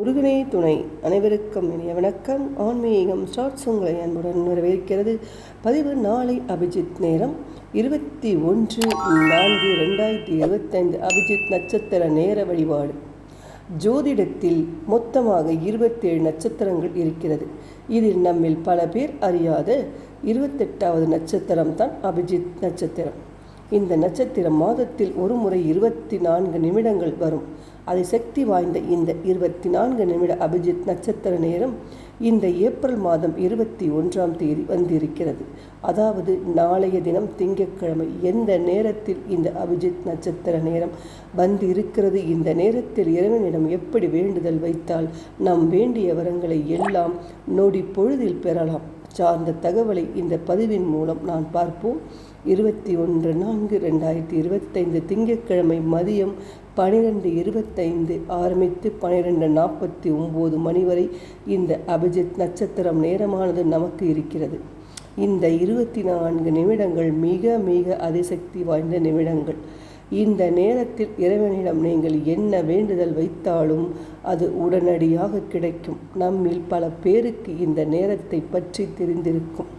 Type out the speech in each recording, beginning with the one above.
முருகனே துணை. அனைவருக்கும் இனிய வணக்கம். ஆன்மீகம் ஸ்டார்ட்ஸ் உங்களை அன்புடன் வரவேற்கிறது பதிவு நாளை அபிஜித் நேரம். இருபத்தி ஒன்று நான்கு ரெண்டாயிரத்தி இருபத்தைந்து அபிஜித் நட்சத்திர நேர வழிபாடு. ஜோதிடத்தில் மொத்தமாக இருபத்தேழு நட்சத்திரங்கள் இருக்கிறது. இதில் நம்மில் பல பேர் அறியாத இருபத்தெட்டாவது நட்சத்திரம் தான் அபிஜித் நட்சத்திரம். இந்த நட்சத்திரம் மாதத்தில் ஒரு முறை இருபத்தி நான்கு நிமிடங்கள் வரும். அதை சக்தி வாய்ந்த இந்த இருபத்தி நான்கு நிமிட அபிஜித் நட்சத்திர நேரம் இந்த ஏப்ரல் மாதம் இருபத்தி ஒன்றாம் தேதி வந்திருக்கிறது. அதாவது நாளைய தினம் திங்கட்கிழமை எந்த நேரத்தில் இந்த அபிஜித் நட்சத்திர நேரம் வந்து இருக்கிறது இந்த நேரத்தில் இறைவனிடம் எப்படி வேண்டுதல் வைத்தால் நாம் வேண்டிய வரங்களை எல்லாம் நொடி பொழுதில் பெறலாம். சார்ந்த தகவலை இந்த பதிவின் மூலம் நான் பார்ப்போம். இருபத்தி ஒன்று நான்கு ரெண்டாயிரத்தி இருபத்தைந்து திங்கட்கிழமை மதியம் பனிரெண்டு இருபத்தைந்து ஆரம்பித்து பனிரெண்டு நாற்பத்தி ஒம்பது மணி வரை இந்த அபிஜித் நட்சத்திரம் நேரமானது நமக்கு இருக்கிறது. இந்த இருபத்தி நான்கு நிமிடங்கள் மிக மிக அதிசக்தி வாய்ந்த நிமிடங்கள். இந்த நேரத்தில் இறைவனிடம் நீங்கள் என்ன வேண்டுதல் வைத்தாலும் அது உடனடியாக கிடைக்கும். நம்மில் பல பேருக்கு இந்த நேரத்தை பற்றி தெரிந்திருக்கும்.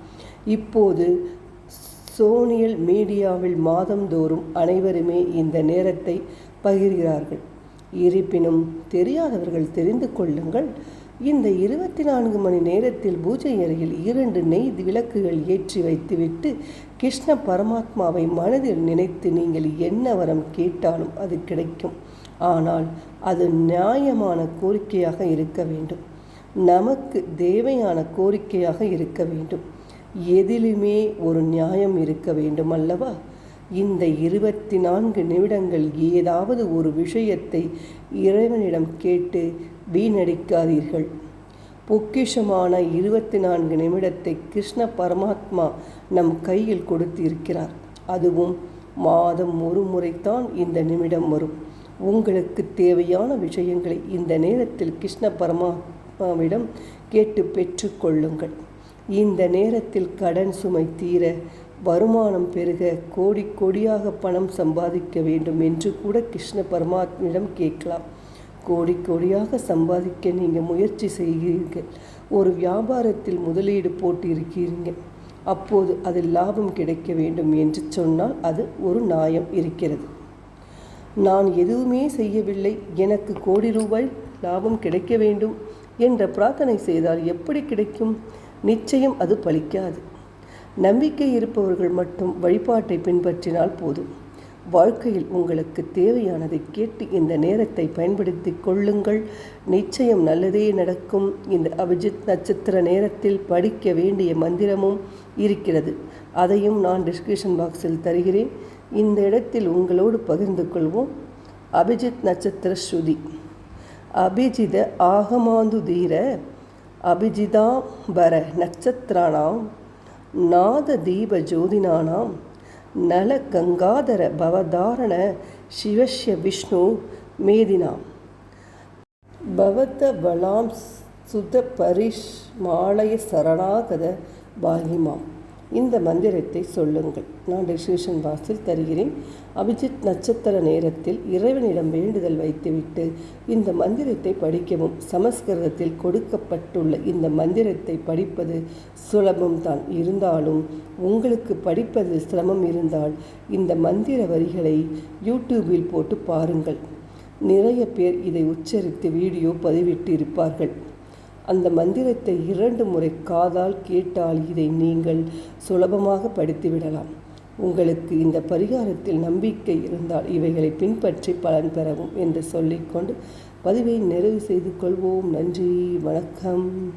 இப்போது சோனியல் மீடியாவில் மாதந்தோறும் அனைவருமே இந்த நேரத்தை பகிர்கிறார்கள். இருப்பினும் தெரியாதவர்கள் தெரிந்து கொள்ளுங்கள். இந்த இருபத்தி நான்கு மணி நேரத்தில் பூஜை அறையில் இரண்டு நெய் விளக்குகள் ஏற்றி வைத்துவிட்டு கிருஷ்ண பரமாத்மாவை மனதில் நினைத்து நீங்கள் என்ன வரம் கேட்டாலும் அது கிடைக்கும். ஆனால் அது நியாயமான கோரிக்கையாக இருக்க வேண்டும். நமக்கு தேவையான கோரிக்கையாக இருக்க வேண்டும். எதிலுமே ஒரு நியாயம் இருக்க வேண்டும் அல்லவா இந்த இருபத்தி நான்கு நிமிடங்கள் ஏதாவது ஒரு விஷயத்தை இறைவனிடம் கேட்டு வீணடிக்காதீர்கள். பொக்கிஷமான இருபத்தி நான்கு நிமிடத்தை கிருஷ்ண பரமாத்மா நம் கையில் கொடுத்து இருக்கிறார் அதுவும் மாதம் ஒரு முறைத்தான் இந்த நிமிடம் வரும். உங்களுக்கு தேவையான விஷயங்களை இந்த நேரத்தில் கிருஷ்ண பரமாத்மாவிடம் கேட்டு பெற்றுக்கொள்ளுங்கள் இந்த நேரத்தில் கடன் சுமை தீர வருமானம் பெருக கோடி கோடியாக பணம் சம்பாதிக்க வேண்டும் என்று கூட கிருஷ்ண பரமாத்மிடம் கேட்கலாம். கோடி கோடியாக சம்பாதிக்க நீங்கள் முயற்சி செய்கிறீர்கள். ஒரு வியாபாரத்தில் முதலீடு போட்டு இருக்கிறீங்க அப்போது அதில் லாபம் கிடைக்க வேண்டும் என்று சொன்னால் அது ஒரு நியாயம் இருக்கிறது. நான் எதுவுமே செய்யவில்லை. எனக்கு கோடி ரூபாய் லாபம் கிடைக்க வேண்டும் என்ற பிரார்த்தனை செய்தால் எப்படி கிடைக்கும்? நிச்சயம் அது பலிக்காது. நம்பிக்கை இருப்பவர்கள் மட்டும் வழிபாட்டை பின்பற்றினால் போதும். வாழ்க்கையில் உங்களுக்கு தேவையானதை கேட்டு இந்த நேரத்தை பயன்படுத்தி கொள்ளுங்கள். நிச்சயம் நல்லதே நடக்கும். இந்த அபிஜித் நட்சத்திர நேரத்தில் படிக்க வேண்டிய மந்திரமும் இருக்கிறது. அதையும் நான் டிஸ்கிரிப்ஷன் பாக்ஸில் தருகிறேன். இந்த இடத்தில் உங்களோடு பகிர்ந்து கொள்வோம். அபிஜித் நட்சத்திர ஸ்ருதி. அபிஜித ஆகமாந்து தீர அபிஜிதாம்பர நட்சத்திரானாம் நாத தீப ஜோதினானாம். நல கங்காதர பவதாரண சிவஷ்ய விஷ்ணு மேதினாம். பவத்த பலாம் சுத பரிஷ் மாலய சரணாகத பாகிமாம். இந்த மந்திரத்தை சொல்லுங்கள். நான் டிஸ்கிரிப்ஷன் பாக்ஸில் தருகிறேன். அபிஜித் நட்சத்திர நேரத்தில் இறைவனிடம் வேண்டுதல் வைத்துவிட்டு இந்த மந்திரத்தை படிக்கவும். சமஸ்கிருதத்தில் கொடுக்கப்பட்டுள்ள இந்த மந்திரத்தை படிப்பது சுலபம் தான். இருந்தாலும் உங்களுக்கு படிப்பதில் சிரமம் இருந்தால் இந்த மந்திர வரிகளை யூடியூபில் போட்டு பாருங்கள். நிறைய பேர் இதை உச்சரித்து வீடியோ பதிவிட்டு இருப்பார்கள் அந்த மந்திரத்தை இரண்டு முறை காதால் கேட்டால் இதை நீங்கள் சுலபமாக படித்துவிடலாம். உங்களுக்கு இந்த பரிகாரத்தில் நம்பிக்கை இருந்தால் இவைகளை பின்பற்றி பலன் பெறவும் என்று சொல்லிக்கொண்டு பதிவை நிறைவு செய்து கொள்வோம். நன்றி. வணக்கம்.